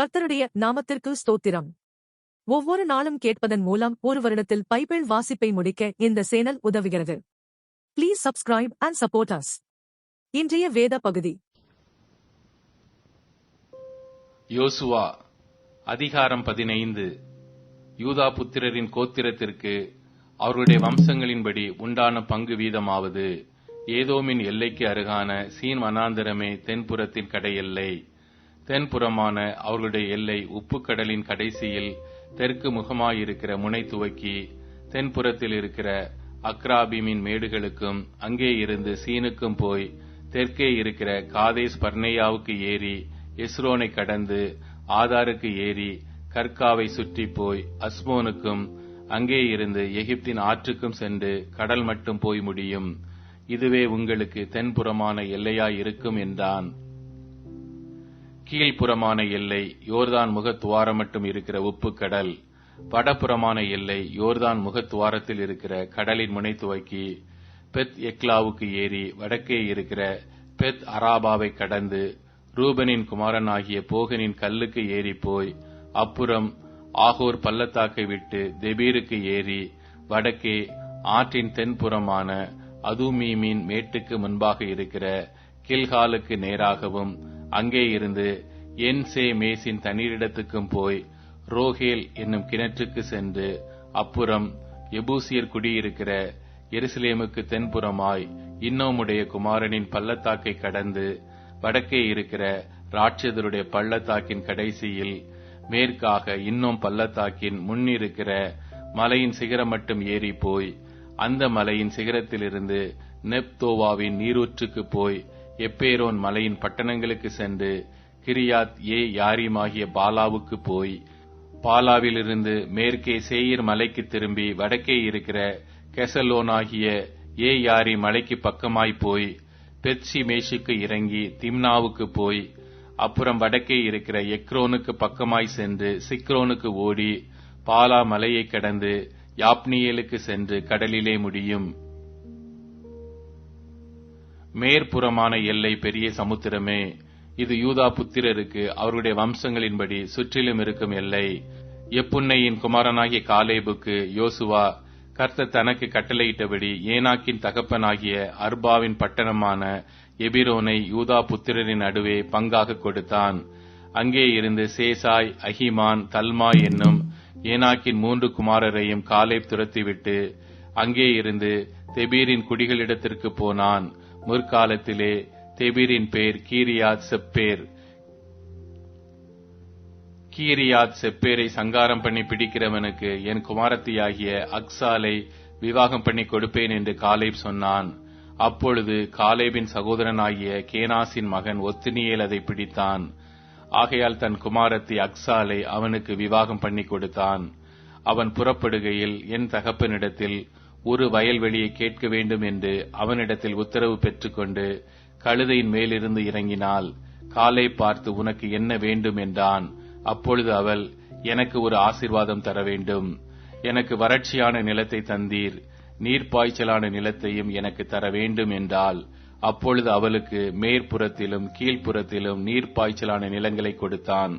கர்த்தருடைய நாமத்திற்கு ஸ்தோத்திரம். ஒவ்வொரு நாளும் கேட்பதன் மூலம் ஒரு வருடத்தில் பைபிள் வாசிப்பை முடிக்க இந்த சேனல் உதவுகிறது. Please subscribe and support us இன்றைய வேத பகுதி. யோசுவா அதிகாரம் பதினைந்து. யூதா புத்திரரின் கோத்திரத்திற்கு அவர்களுடைய வம்சங்களின்படி உண்டான பங்கு வீதமாவது. ஏதோமின் எல்லைக்கு அருகான சீன் வனாந்தரமே தென்புறத்தின் கடையெல்லை. தென்புறமான அவர்களுடைய எல்லை உப்புக்கடலின் கடைசியில் தெற்கு முகமாயிருக்கிற முனை துவக்கி தென்புறத்தில் இருக்கிற அக்ராபிமின் மேடுகளுக்கும் அங்கே இருந்து சீனுக்கும் போய் தெற்கே இருக்கிற காதேஸ் பர்னேயாவுக்கு ஏறி எஸ்ரோனை கடந்து ஆதாருக்கு ஏறி கர்காவை சுற்றி போய் அஸ்மோனுக்கும் அங்கே இருந்து எகிப்தின் ஆற்றுக்கும் சென்று கடல் மட்டும் போய் முடியும். இதுவே உங்களுக்கு தென்புறமான எல்லையாய் இருக்கும் என்றான். கீழ்ப்புறமான எல்லை யோர்தான் முகத்துவாரம் மட்டும் இருக்கிற உப்பு கடல் வடபுறமான எல்லை யோர்தான் முகத்துவாரத்தில் இருக்கிற கடலின் முனை துவக்கி பெத் எக்லாவுக்கு ஏறி வடக்கே இருக்கிற பெத் அராபாவை கடந்து ரூபனின் குமாரன் ஆகிய போகனின் கல்லுக்கு ஏறி போய் அப்புறம் ஆகோர் பள்ளத்தாக்கை விட்டு தெபீருக்கு ஏறி வடக்கே ஆற்றின் தென்புறமான அதுமீமின் மேட்டுக்கு முன்பாக இருக்கிற கில்காலுக்கு நேராகவும் அங்கே இருந்து என்சே மேசின் தண்ணீரிடத்துக்கும் போய் ரோஹேல் என்னும் கிணற்றுக்கு சென்று அப்புறம் எபூசியர் குடியிருக்கிற எருசலேமுக்கு தென்புறமாய் இன்னோமுடைய குமாரனின் பள்ளத்தாக்கை கடந்து வடக்கே இருக்கிற ராட்சதருடைய பள்ளத்தாக்கின் கடைசியில் மேற்காக இன்னும் பள்ளத்தாக்கின் முன்னிருக்கிற மலையின் சிகரம் மட்டும் ஏறி போய் அந்த மலையின் சிகரத்திலிருந்து நெப்தோவாவின் நீரூற்றுக்கு போய் எப்பேரோன் மலையின் பட்டணங்களுக்கு சென்று கிரியாத் ஏ யாரிமாகிய பாலாவுக்கு போய் பாலாவிலிருந்து மேற்கே சேயிர் மலைக்கு திரும்பி வடக்கே இருக்கிற கெசலோனாகிய ஏ யாரி மலைக்கு பக்கமாய் போய் பெட்சி மேஷுக்கு இறங்கி திம்னாவுக்கு போய் அப்புறம் வடக்கே இருக்கிற எக்ரோனுக்கு பக்கமாய் சென்று சிக்ரோனுக்கு ஓடி பாலா மலையை கடந்து யாப்னியேலுக்கு சென்று கடலிலே முடியும். மேற்புறமான எல்லை பெரிய சமுத்திரமே. இது யூதா புத்திரருக்கு அவருடைய வம்சங்களின்படி சுற்றிலும் இருக்கும் எல்லை. எப்புன்னையின் குமாரனாகிய காலேபுக்கு யோசுவா கர்த்த தனக்கு கட்டளையிட்டபடி ஏனாக்கின் தகப்பனாகிய அர்பாவின் பட்டணமான எபிரோனை யூதா புத்திரரின் நடுவே பங்காக கொடுத்தான். அங்கே இருந்து சேசாய் அஹிமான் தல்மா என்னும் ஏனாக்கின் மூன்று குமாரரையும் காலேப் துரத்திவிட்டு அங்கே இருந்து தெபீரின் குடிகளிடத்திற்கு போனான். முற்காலத்திலே தெபீரின் பேர் கீரியாத் செப்பேர். கீரியாத் செப்பேரை சங்காரம் பண்ணி பிடிக்கிறவனுக்கு என் குமாரத்தியாகிய அக்சாலை விவாகம் பண்ணி கொடுப்பேன் என்று காலேப் சொன்னான். அப்பொழுது காலேபின் சகோதரனாகிய கேனாசின் மகன் ஒத்தினியேல் அதை பிடித்தான். ஆகையால் தன் குமாரத்தி அக்சாலை அவனுக்கு விவாகம் பண்ணி கொடுத்தான். அவன் புறப்படுகையில் என் தகப்பனிடத்தில் ஒரு வயல்வெளியை கேட்க வேண்டும் என்று அவனிடத்தில் உத்தரவு பெற்றுக்கொண்டு கழுதையின் மேலிருந்து இறங்கினாள் காலை பார்த்து உனக்கு என்ன வேண்டும் என்றான். அப்பொழுது அவள் எனக்கு ஒரு ஆசிர்வாதம் தர வேண்டும். எனக்கு வறட்சியான நிலத்தை தந்தீர். நீர்ப்பாய்ச்சலான நிலத்தையும் எனக்கு தர வேண்டும் என்றால் அப்பொழுது அவளுக்கு மேற்புறத்திலும் கீழ்ப்புறத்திலும் நீர்ப்பாய்ச்சலான நிலங்களை கொடுத்தான்.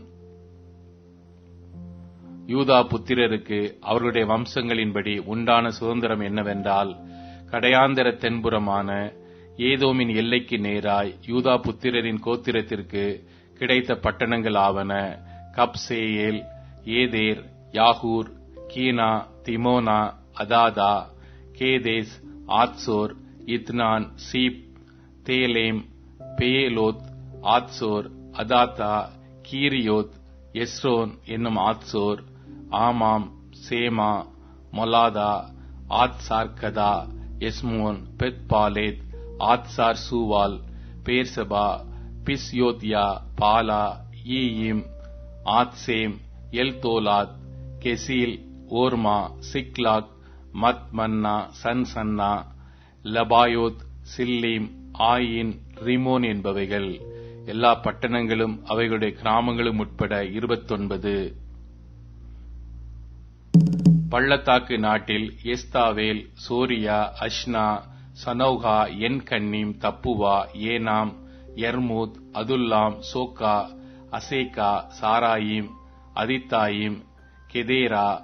யூதா புத்திரருக்கு அவர்களுடைய வம்சங்களின்படி உண்டான சுதந்திரம் என்னவென்றால் கடையாந்திர தென்புறமான ஏதோமின் எல்லைக்கு நேராய் யூதா புத்திரரின் கோத்திரத்திற்கு கிடைத்த பட்டணங்கள் ஆவன. கப்சேயேல் ஏதேர் யாகூர் கீனா திமோனா அதாதா கேதேஸ் ஆத்சோர் இத்னான் சீப் தேலேம் பேயலோத் ஆத்சோர் அதாத்தா கீரியோத் எஸ்ரோன் என்னும் ஆத்சோர் ஆமாம் சேமா மொலாதா ஆத்சார்கதா எஸ்மோன் பெத்பாலேத் ஆத்சார் சூவால் பேர்சபா பிஸ்யோத்யா பாலா ஈயிம் ஆத்சேம் எல்தோலாத் கெசீல் ஓர்மா சிக்லாக் மத்மன்னா சன்சன்னா லபாயோத் சில்லீம் ஆயின் ரிமோன் என்பவைகள். எல்லா பட்டணங்களும் அவைகளுடைய கிராமங்களும் உட்பட இருபத்தொன்பது. பள்ளத்தாக்கு நாட்டில் எஸ்தாவேல் சோரியா அஷ்னா சனௌகா என் கன்னீம் தப்புவா ஏனாம் எர்மூத் அதுல்லாம் சோக்கா அசேகா சாராயிம் அதித்தாயிம் கெதேரா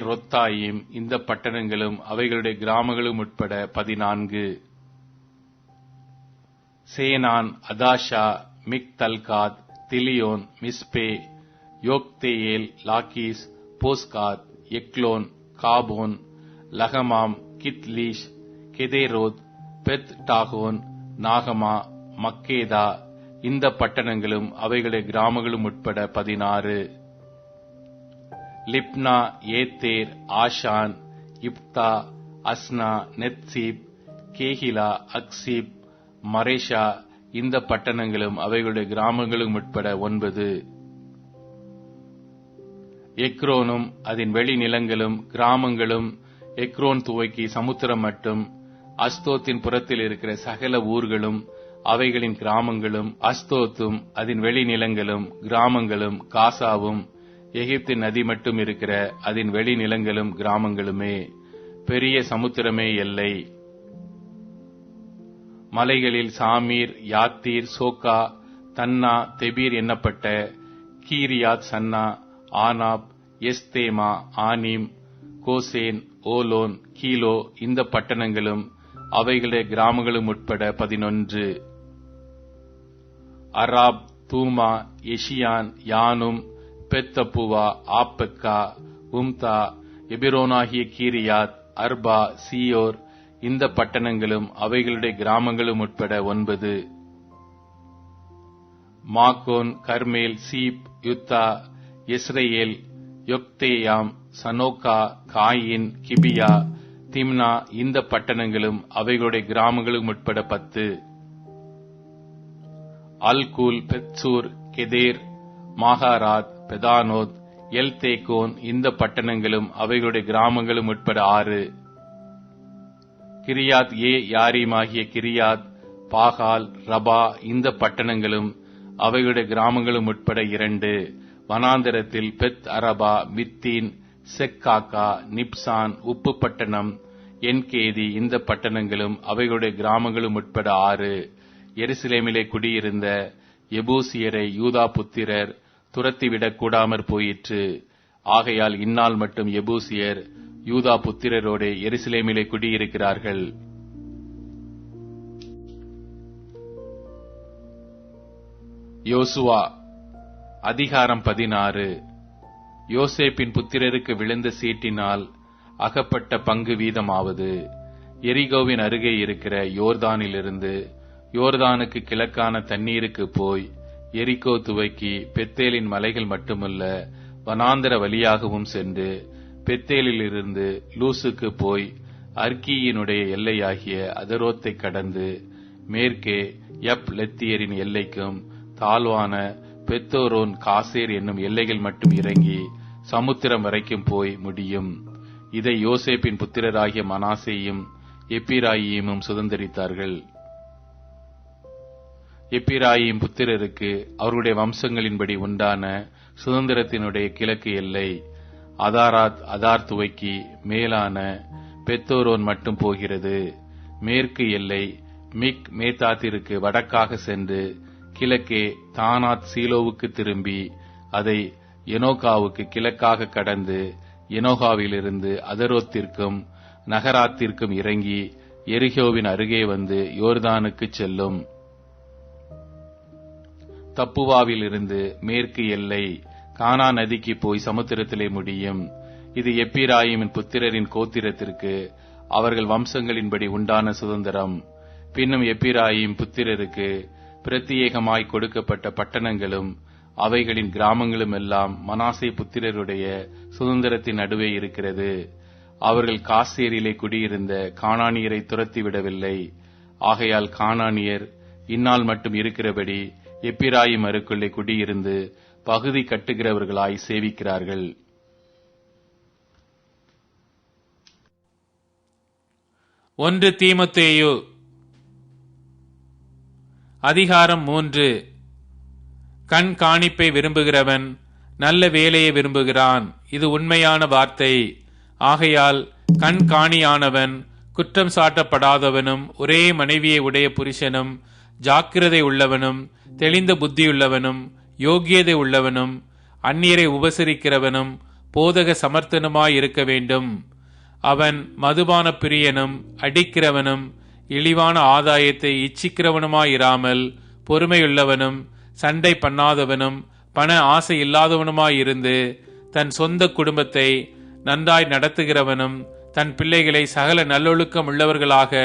ரொத்தாயிம் இந்த பட்டணங்களும் அவைகளுடைய கிராமங்களும் உட்பட பதினான்கு. Zenan Hadashah Migdalgad Dilean Mizpeh Joktheel Lachish Bozkath Eglon Cabbon Lahmam Kithlish Gederoth Beth Dagon நாகமா Makkedah இந்த பட்டணங்களும் அவைகளுடைய கிராமங்களும் உட்பட பதினாறு. லிப்னா ஏத்தேர் ஆஷான் இப்தா அஸ்னா நெத்சீப் கேஹிலா அக்சீப் மரேஷா இந்த பட்டணங்களும் அவைகளுடைய கிராமங்களும் உட்பட ஒன்பது. எக்ரோனும் அதன் வெளிநிலங்களும் கிராமங்களும் எக்ரோன் துவக்கி சமுத்திரம் மட்டும் அஸ்தோத்தின் புறத்தில் இருக்கிற சகல ஊர்களும் அவைகளின் கிராமங்களும் அஸ்தோத்தும் அதன் வெளிநிலங்களும் கிராமங்களும் காசாவும் எகிப்தின் நதி மட்டும் இருக்கிற அதன் வெளிநிலங்களும் கிராமங்களுமே. பெரிய சமுத்திரமே எல்லை மலைகளில் சாமீர் யாத்தீர் சோக்கா தன்னா தெபீர் என்னப்பட்ட Kirjath Sannah Anab Eshtemoh Anim Goshen Holon Giloh இந்த பட்டணங்களும் அவைகளுடைய கிராமங்களும் உட்பட பதினொன்று. அராப் தூமா எஷியான் யானும் பெத்தப்புவா ஆப்பக்கா உம்தா எபிரோனாகிய கீரியாத் அர்பா சியோர் இந்த பட்டணங்களும் அவைகளுடைய கிராமங்களும் உட்பட ஒன்பது. மாக்கோன் Carmel Ziph Juttah Jezreel Jokdeam Zanoah Kain Gibeah Timnah இந்த பட்டணங்களும் அவைகளுடைய கிராமங்களும் உட்பட பத்து. அல்கூல் பெத்சூர் கெதேர் மாகாராத் பெதானோத் எல் தேக்கோன் இந்த பட்டணங்களும் அவைகளுடைய கிராமங்களும் உட்பட ஆறு. கிரியாத் ஏ யாரீமாகிய கிரியாத் பாகால் ரபா இந்த பட்டணங்களும் அவைகளுடைய கிராமங்களும் உட்பட இரண்டு. வனாந்திரத்தில் பெத் அரபா மித்தீன் செக்காக்கா நிப்சான் உப்பு பட்டணம் என்கேதி இந்த பட்டணங்களும் அவைகளுடைய கிராமங்களும் உட்பட ஆறு. எருசலேமிலே குடியிருந்த எபூசியரை யூதா புத்திரர் துரத்திவிடக் கூடாமற் போயிற்று. ஆகையால் இந்நாள் மட்டும் எபூசியர் யூதா புத்திரரோடு எருசலேமிலே குடியிருக்கிறார்கள். யோசுவா அதிகாரம் பதினாறு. யோசேப்பின் புத்திரருக்கு விழுந்த சீட்டினால் அகப்பட்ட பங்கு வீதமாவது. எரிகோவின் அருகே இருக்கிற யோர்தானிலிருந்து யோர்தானுக்கு கிழக்கான தண்ணீருக்கு போய் எரிகோ துவக்கி பெத்தேலின் மலைகள் மட்டுமல்ல வனாந்தர வழியாகவும் சென்று பெத்தேலிலிருந்து லூசுக்கு போய் அர்க்கியினுடைய எல்லையாகிய அதரோத்தை கடந்து மேற்கே எப் லெத்தியரின் எல்லைக்கும் தாழ்வான பெத்தோரோன் காசேர் என்னும் எல்லைகள் மட்டும் இறங்கி சமுத்திரம் வரைக்கும் போய் முடியும். இதை யோசேப்பின் புத்திரராகிய மனாசேயும் எப்பிராயிமும் சுதந்திரித்தார்கள். எப்பிராயிம் புத்திரருக்கு அவருடைய வம்சங்களின்படி உண்டான சுதந்திரத்தினுடைய கிழக்கு எல்லை அதாராத் அதார் துவக்கி மேலான பெத்தோரோன் மட்டும் போகிறது. மேற்கு எல்லை மிக் மேத்தாத்திற்கு வடக்காக சென்று கிழக்கே தானாத் சீலோவுக்கு திரும்பி அதை எனோகாவுக்கு கிழக்காக கடந்து எனோகாவிலிருந்து அதரோத்திற்கும் நகராத்திற்கும் இறங்கி எரிகோவின் அருகே வந்து யோர்தானுக்கு செல்லும். தப்புவாவிலிருந்து மேற்கு எல்லை கானா நதிக்கு போய் சமுத்திரத்திலே முடியும். இது எப்பிராயிமின் புத்திரரின் கோத்திரத்திற்கு அவர்கள் வம்சங்களின்படி உண்டான சுதந்திரம். பின்னும் எப்பிராயிம் புத்திரருக்கு பிரத்யேகமாய் கொடுக்கப்பட்ட பட்டணங்களும் அவைகளின் கிராமங்களும் எல்லாம் மனாசே புத்திரருடைய சுதந்திரத்தின் நடுவே இருக்கிறது. அவர்கள் காசேரிலே குடியிருந்த காணானியரை துரத்திவிடவில்லை. ஆகையால் காணானியர் இந்நாள் மட்டும் இருக்கிறபடி எப்பிராயிம் அருக்குள்ளே குடியிருந்து பகுதி கட்டுகிறவர்களாய் சேவிக்கிறார்கள். ஒன்று தீமத்தேயு அதிகாரம் மூன்று. கண் காணிப்பை விரும்புகிறவன் நல்ல வேலையை விரும்புகிறான். இது உண்மையான வார்த்தை. ஆகையால் கண் காணியானவன் குற்றம் சாட்டப்படாதவனும் ஒரே மனைவியை உடைய புருஷனும் ஜாக்கிரதை உள்ளவனும் தெளிந்த புத்தியுள்ளவனும் யோக்கியதை உள்ளவனும் அந்நியரை உபசரிக்கிறவனும் போதக சமர்த்தனுமாய் இருக்க வேண்டும். அவன் மதுபான பிரியனும் அடிக்கிறவனும் இழிவான ஆதாயத்தை இச்சிக்கிறவனுமாயிராமல் பொறுமையுள்ளவனும் சண்டை பண்ணாதவனும் பண ஆசை இல்லாதவனுமாயிருந்து தன் சொந்த குடும்பத்தை நன்றாய் நடத்துகிறவனும் தன் பிள்ளைகளை சகல நல்லொழுக்கம் உள்ளவர்களாக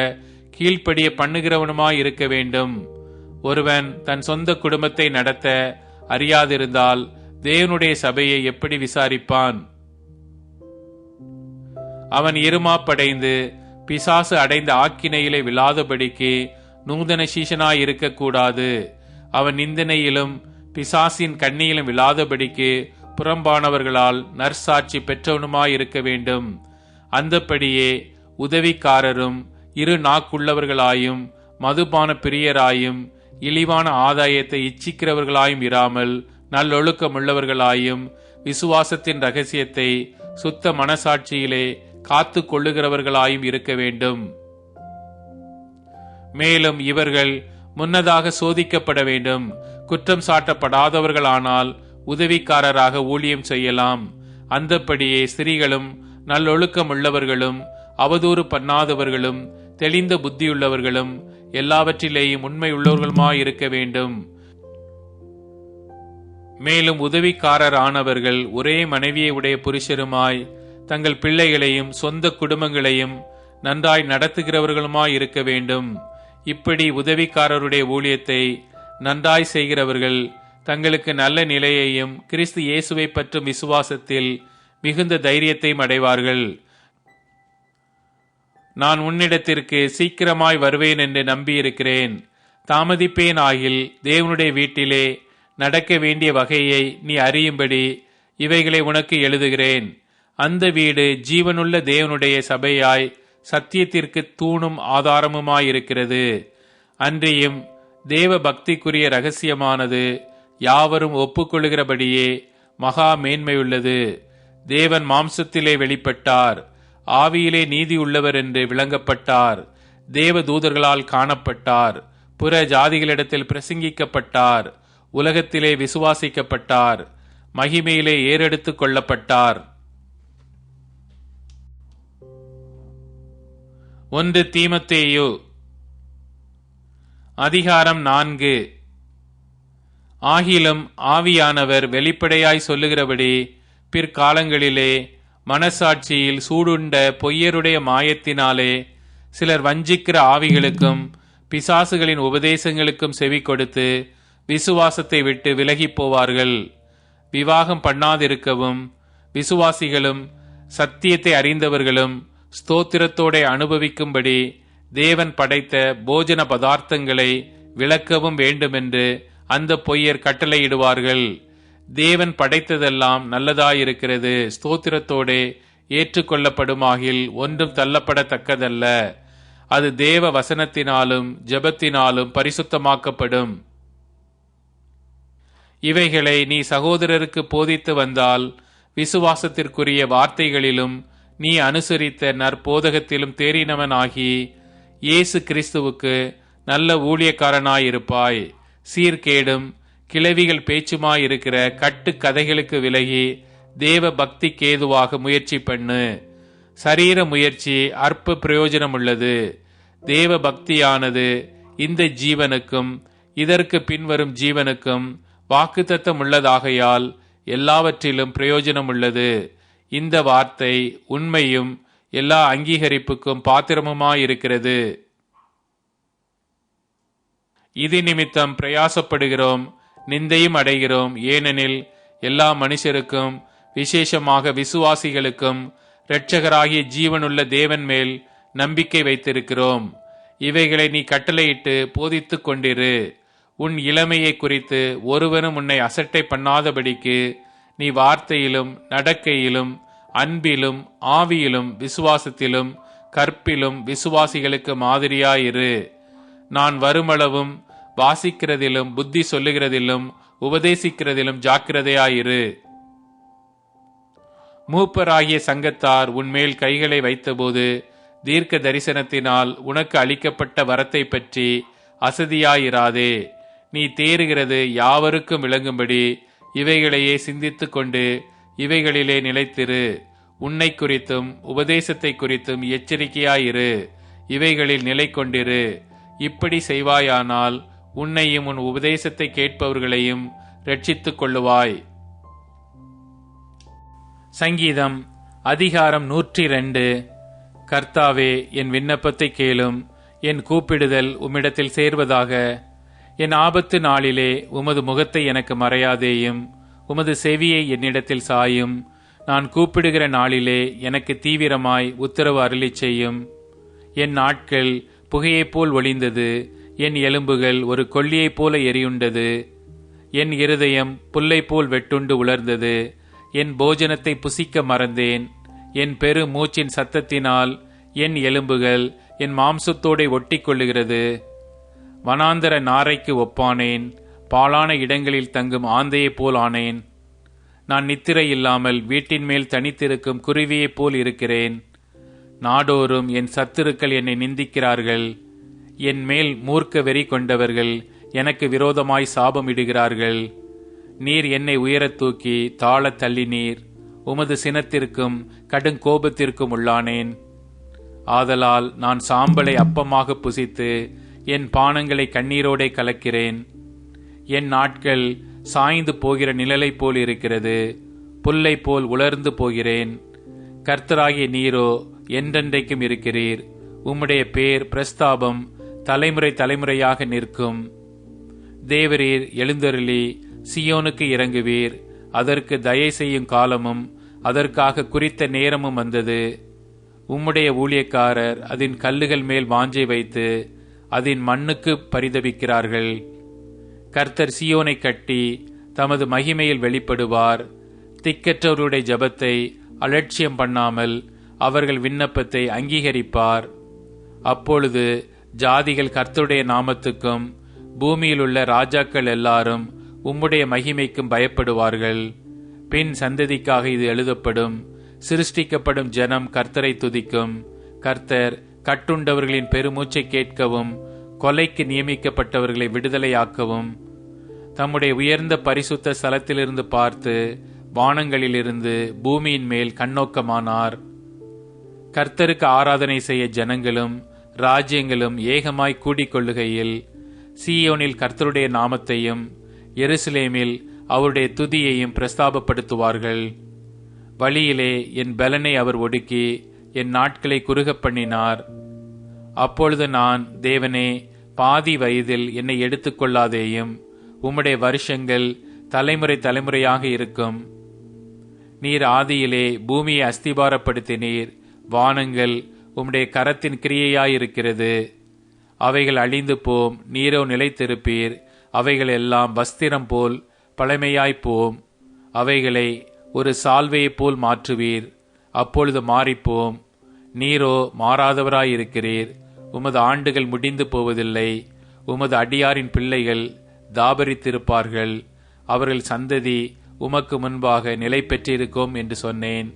கீழ்ப்படிய பண்ணுகிறவனுமாய் இருக்க வேண்டும். ஒருவன் தன் சொந்த குடும்பத்தை நடத்த அறியாதிருந்தால் தேவனுடைய சபையை எப்படி விசாரிப்பான்? அவன் இருமாப்படைந்து பிசாசு அடைந்த ஆக்கினையிலே விழாதபடிக்கு நூதன சீஷனாய் இருக்கக்கூடாது. அவன் நிந்தனையிலும் பிசாசின் கண்ணியிலும் விழாதபடிக்கு புறம்பானவர்களால் நற்சாட்சி பெற்றவனுமாய் இருக்க வேண்டும். அந்தப்படியே உதவிக்காரரும் இரு நாக்குள்ளவர்களாயும் மதுபான பிரியராயும் இழிவான ஆதாயத்தை இச்சிக்கிறவர்களாயும் இராமல் நல்லொழுக்கமுள்ளவர்களாயும் விசுவாசத்தின் ரகசியத்தை சுத்த மனசாட்சியிலே காத்து கொள்ளுகிறவர்களாயும் இருக்க வேண்டும். மேலும் இவர்கள் முன்னதாக சோதிக்கப்பட வேண்டும். குற்றம் சாட்டப்படாதவர்களானால் உதவிக்காரராக ஊழியம் செய்யலாம். அந்தப்படியே ஸ்திரீகளும் நல்லொழுக்கம் உள்ளவர்களும் அவதூறு பண்ணாதவர்களும் தெளிந்த புத்தியுள்ளவர்களும் எல்லாவற்றிலேயும் உண்மை உள்ளவர்களுமாயிருக்க வேண்டும். மேலும் உதவிக்காரர் ஆனவர்கள் ஒரே மனைவியை உடைய புருஷருமாய் தங்கள் பிள்ளைகளையும் சொந்த குடும்பங்களையும் நன்றாய் நடத்துகிறவர்களுமாய் இருக்க வேண்டும். இப்படி உதவிக்காரருடைய ஊழியத்தை நன்றாய் செய்கிறவர்கள் தங்களுக்கு நல்ல நிலையையும் கிறிஸ்து இயேசுவை பற்றும் விசுவாசத்தில் மிகுந்த தைரியத்தையும் அடைவார்கள். நான் உன்னிடத்திற்கு சீக்கிரமாய் வருவேன் என்று நம்பியிருக்கிறேன். தாமதிப்பேன் ஆகில் தேவனுடைய வீட்டிலே நடக்க வேண்டிய வகையை நீ அறியும்படி இவைகளை உனக்கு எழுதுகிறேன். அந்த வீடு ஜீவனுள்ள தேவனுடைய சபையாய் சத்தியத்திற்கு தூணும் ஆதாரமுமாயிருக்கிறது. அன்றியும் தேவ பக்திக்குரிய ரகசியமானது யாவரும் ஒப்புக்கொள்கிறபடியே மகா மேன்மையுள்ளது. தேவன் மாம்சத்திலே வெளிப்பட்டார். ஆவியிலே நீதி உள்ளவர் என்று விளங்கப்பட்டார். தேவ தூதர்களால் காணப்பட்டார். புற ஜாதிகளிடத்தில் பிரசங்கிக்கப்பட்டார். உலகத்திலே விசுவாசிக்கப்பட்டார். மகிமையிலே ஏறெடுத்துக் கொள்ளப்பட்டார். ஒன்று தீமத்தேயு. அதிகாரம் நான்கு. ஆகிலும் ஆவியானவர் வெளிப்படையாய் சொல்லுகிறபடி பிற்காலங்களிலே மனசாட்சியில் சூடுண்ட பொய்யருடைய மாயத்தினாலே சிலர் வஞ்சிக்கிற ஆவிகளுக்கும் பிசாசுகளின் உபதேசங்களுக்கும் செவி கொடுத்து விசுவாசத்தை விட்டு விலகிப் போவார்கள் விவாகம் பண்ணாதிருக்கவும் விசுவாசிகளும் சத்தியத்தை அறிந்தவர்களும் ஸ்தோத்திரத்தோட அனுபவிக்கும்படி தேவன் படைத்த போஜன பதார்த்தங்களை விளக்கவும் வேண்டுமென்று அந்த பொய்யர் கட்டளையிடுவார்கள். தேவன் படைத்ததெல்லாம் நல்லதாயிருக்கிறது. ஸ்தோத்திரத்தோடே ஏற்றுக்கொள்ளப்படுமாகில் ஒன்றும் தள்ளப்படத்தக்கதல்ல. அது தேவ வசனத்தினாலும் ஜெபத்தினாலும் பரிசுத்தமாக்கப்படும். இவைகளை நீ சகோதரருக்கு போதித்து வந்தால் விசுவாசத்திற்குரிய வார்த்தைகளிலும் நீ அனுசரித்த நற்போதகத்திலும் தேறினவனாகி இயேசு கிறிஸ்துவுக்கு நல்ல ஊழியக்காரனாயிருப்பாய். சீர்கேடும் கிளவிகள் பேச்சுமாயிருக்கிற கட்டு கதைகளுக்கு விலகி தேவ பக்தி கேதுவாக முயற்சி பண்ணு. சரீர முயற்சி அற்ப பிரயோஜனம் உள்ளது தேவ பக்தியானது இந்த ஜீவனுக்கும் இதற்கு பின்வரும் ஜீவனுக்கும் வாக்குத்தத்தம் உள்ளதாகையால் எல்லாவற்றிலும் பிரயோஜனம் உள்ளது இந்த வார்த்தை உண்மையும் எல்லா அங்கீகரிப்புக்கும் பாத்திரமுமாயிருக்கிறது. இது நிமித்தம் பிரயாசப்படுகிறோம் நிந்தையும் அடைகிறோம். ஏனெனில் எல்லா மனுஷருக்கும் விசேஷமாக விசுவாசிகளுக்கும் இரட்சகராகிய ஜீவனுள்ள தேவன் மேல் நம்பிக்கை வைத்திருக்கிறோம். இவைகளை நீ கட்டளையிட்டு போதித்து கொண்டிரு. உன் இளமையை குறித்து ஒருவனும் உன்னை அசட்டை பண்ணாதபடிக்கு நீ வார்த்தையிலும் நடக்கையிலும் அன்பிலும் ஆவியிலும் விசுவாசத்திலும் கற்பிலும் விசுவாசிகளுக்கு மாதிரியாயிரு. நான் வருமளவும் வாசிக்கிறதிலும் புத்தி சொல்லுகிறதிலும் உபதேசிக்கிறதிலும் ஜாக்கிரதையாயிரு. மூப்பராகிய சங்கத்தார் உன்மேல் கைகளை வைத்தபோது தீர்க்க தரிசனத்தினால் உனக்கு அளிக்கப்பட்ட வரத்தை பற்றி அசதியாயிராதே. நீ தேறுகிறது யாவருக்கும் விளங்கும்படி இவைகளையே சிந்தித்துக் கொண்டு இவைகளிலே நிலைத்திரு. உன்னை குறித்தும் உபதேசத்தை குறித்தும் எச்சரிக்கையாயிரு. இவைகளில் நிலை கொண்டிரு இப்படி செய்வாயானால் உன்னையும் உன் உபதேசத்தை கேட்பவர்களையும் ரட்சித்துக் கொள்ளுவாய். சங்கீதம் அதிகாரம் நூற்றி ரெண்டு கர்த்தாவே என் விண்ணப்பத்தை கேளும். என் கூப்பிடுதல் உம்மிடத்தில் சேர்வதாக. என் ஆபத்து நாளிலே உமது முகத்தை எனக்கு மறையாதேயும் உமது செவியை என்னிடத்தில் சாயும். நான் கூப்பிடுகிற நாளிலே எனக்கு தீவிரமாய் உத்தரவு அருளிச் செய்யும். என் நாட்கள் புகையைப் போல் ஒளிந்தது என் எலும்புகள் ஒரு கொல்லியைப் போல எரியுண்டது. என் இருதயம் புல்லை போல் வெட்டுண்டு உலர்ந்தது என் போஜனத்தை புசிக்க மறந்தேன். என் பெரு மூச்சின் சத்தத்தினால் என் எலும்புகள் என் மாம்சத்தோடே ஒட்டி கொள்ளுகிறது. வனாந்தர நாரைக்கு ஒப்பானேன். பாலான இடங்களில் தங்கும் ஆந்தையைப் போல் ஆனேன். நான் நித்திரை இல்லாமல் வீட்டின் மேல் தனித்திருக்கும் குருவியைப் போல் இருக்கிறேன். நாடோறும் என் சத்துருக்கள் என்னை நிந்திக்கிறார்கள். என் மேல் மூர்க்க வெறி கொண்டவர்கள் எனக்கு விரோதமாய் சாபமிடுகிறார்கள் நீர் என்னை உயரத் தூக்கி தாழத் தள்ளினீர். உமது சினத்திற்கும் கடும் கோபத்திற்கும் உள்ளானேன். ஆதலால் நான் சாம்பலை அப்பமாக புசித்து என் பானங்களை கண்ணீரோடே கலக்கிறேன். என் நாட்கள் சாய்ந்து போகிற நிழலைப் போல் இருக்கிறது. புல்லை போல் உலர்ந்து போகிறேன். கர்த்தராகிய நீரோ என்றென்றைக்கும் இருக்கிறீர். உம்முடைய பேர் பிரஸ்தாபம் தலைமுறை தலைமுறையாக நிற்கும். தேவரீர் எழுந்தருளி சியோனுக்கு இறங்குவீர். அதற்கு தயை செய்யும் காலமும் அதற்காக குறித்த நேரமும் வந்தது. உம்முடைய ஊழியக்காரர் அதன் கல்லுகள் மேல் வாஞ்சை வைத்து அதன் மண்ணுக்கு பரிதபிக்கிறார்கள். கர்த்தர் சியோனை கட்டி தமது மகிமையில் வெளிப்படுவார். திக்கற்றவருடைய ஜபத்தை அலட்சியம் பண்ணாமல் அவர்கள் விண்ணப்பத்தை அங்கீகரிப்பார். அப்பொழுது ஜாதிகள் கர்த்தருடைய நாமத்துக்கும் பூமியில் உள்ள ராஜாக்கள் எல்லாரும் உம்முடைய மகிமைக்கும் பயப்படுவார்கள். பின் சந்ததிக்காக இது எழுதப்படும் சிருஷ்டிக்கப்படும் ஜனம் கர்த்தரை துதிக்கும். கர்த்தர் கட்டுண்டவர்களின் பெருமூச்சை கேட்கவும் கொலைக்கு நியமிக்கப்பட்டவர்களை விடுதலையாக்கவும் தம்முடைய உயர்ந்த பரிசுத்த ஸ்தலத்திலிருந்து பார்த்து வானங்களிலிருந்து பூமியின் மேல் கண்ணோக்கமானார். கர்த்தருக்கு ஆராதனை செய்ய ஜனங்களும் ராஜ்யங்களும் ஏகமாய் கூடிக்கொள்ளுகையில் சீயோனில் கர்த்தருடைய நாமத்தையும் எருசலேமில் அவருடைய துதியையும் பிரஸ்தாபப்படுத்துவார்கள். வழியிலே என் பலனை அவர் ஒடுக்கி என் நாட்களை குறுகப் பண்ணினார் அப்பொழுது நான் தேவனே பாதி வயதில் என்னை எடுத்துக்கொள்ளாதேயும் உம்முடைய வருஷங்கள் தலைமுறை தலைமுறையாக இருக்கும். நீர் ஆதியிலே பூமியை அஸ்திபாரப்படுத்தினீர். வானங்கள் உம்முடைய கரத்தின் கிரியையாயிருக்கிறது. அவைகள் அழிந்து போம் நீரோ நிலைத்திருப்பீர். அவைகள் எல்லாம் வஸ்திரம் போல் பழமையாய்ப்போம் அவைகளை ஒரு சால்வையைப் போல் மாற்றுவீர். அப்பொழுது மாறிப்போம். நீரோ மாறாதவராயிருக்கிறீர். உமது ஆண்டுகள் முடிந்து போவதில்லை. உமது அடியாரின் பிள்ளைகள் தாபரித்திருப்பார்கள். அவர்கள் சந்ததி உமக்கு முன்பாக நிலை பெற்றிருக்கோம் என்று சொன்னேன்.